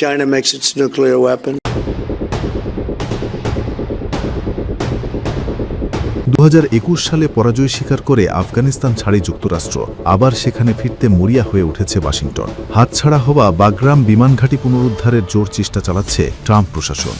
China makes its nuclear weapon. দু হাজার একুশ সালে পরাজয় স্বীকার করে আফগানিস্তান ছাড়ে যুক্তরাষ্ট্র। আবার সেখানে ফিরতে মরিয়া হয়ে উঠেছে ওয়াশিংটন। হাতছাড়া হওয়া বাগরাম বিমান ঘাঁটি পুনরুদ্ধারের জোর চেষ্টা চালাচ্ছে ট্রাম্প প্রশাসন।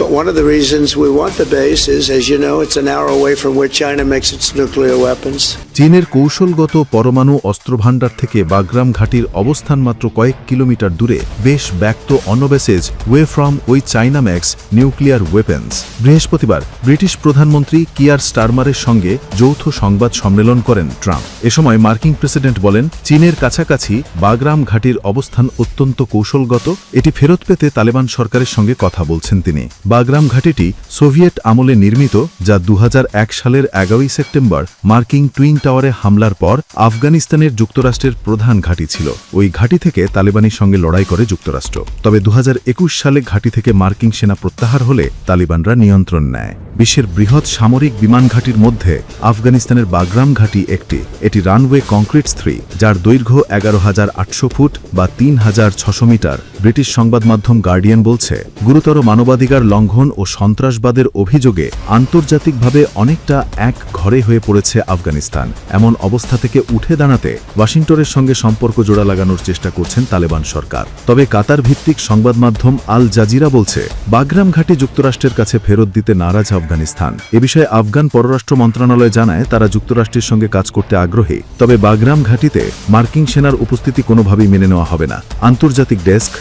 But one of the reasons we want the base is, as you know, it's an hour away from where China makes its nuclear weapons. চীনের কৌশলগত পরমাণু অস্ত্রভাণ্ডার থেকে বাগরাম ঘাটির অবস্থান মাত্র কয়েক কিলোমিটার দূরে বেশ ব্যক্ত অনবেসেজ ওয়ে ফ্রম ওই চাইনা ম্যাক্স নিউক্লিয়ার ওয়েপেন্স বৃহস্পতিবার ব্রিটিশ প্রধানমন্ত্রী কিয়ার স্টারমারের সঙ্গে যৌথ সংবাদ সম্মেলন করেন ট্রাম্প। এ সময় মার্কিন প্রেসিডেন্ট বলেন চীনের কাছাকাছি বাগরাম ঘাটির অবস্থান অত্যন্ত কৌশলগত। এটি ফেরত পেতে তালেবান সরকারের সঙ্গে কথা বলছেন তিনি। বাগরাম ঘাটিটি সোভিয়েট আমলে নির্মিত, যা দু হাজার এক সালের এগারোই সেপ্টেম্বর মার্কিন টুইন টাওয়ারে হামলার পর আফগানিস্তানের যুক্তরাষ্ট্রের প্রধান ঘাঁটি ছিল। ওই ঘাঁটি থেকে তালেবানের সঙ্গে লড়াই করে যুক্তরাষ্ট্র। তবে দু হাজার একুশ সালে ঘাঁটি থেকে মার্কিন সেনা প্রত্যাহার হলে তালিবানরা নিয়ন্ত্রণ নেয়। বিশ্বের বৃহৎ সামরিক বিমান ঘাঁটির মধ্যে আফগানিস্তানের বাগরাম ঘাঁটি একটি। এটি রানওয়ে কংক্রিট থ্রি যার দৈর্ঘ্য এগারো হাজার আটশো ফুট বা তিন হাজার ছশো মিটার। ব্রিটিশ সংবাদ মাধ্যম গার্ডিয়ান বলছে, গুরুতর মানবাধিকার লঙ্ঘন ও সন্ত্রাসবাদের অভিযোগে আন্তর্জাতিকভাবে অনেকটা এক ঘরে হয়ে পড়েছে আফগানিস্তান। এমন অবস্থা থেকে উঠে দাঁড়াতে ওয়াশিংটনের সঙ্গে সম্পর্ক জোড়া লাগানোর চেষ্টা করছেন তালেবান সরকার। তবে কাতার ভিত্তিক সংবাদ মাধ্যম আল জাজিরা বলছে, বাগরাম ঘাটি যুক্তরাষ্ট্রের কাছে ফেরত দিতে নারাজ আফগানিস্তান। এ বিষয়ে আফগান পররাষ্ট্র মন্ত্রণালয় জানায়, তারা যুক্তরাষ্ট্রের সঙ্গে কাজ করতে আগ্রহী। তবে বাগরাম ঘাটিতে মার্কিন সেনার উপস্থিতি কোনোভাবেই মেনে নেওয়া হবে না। আন্তর্জাতিক ডেস্ক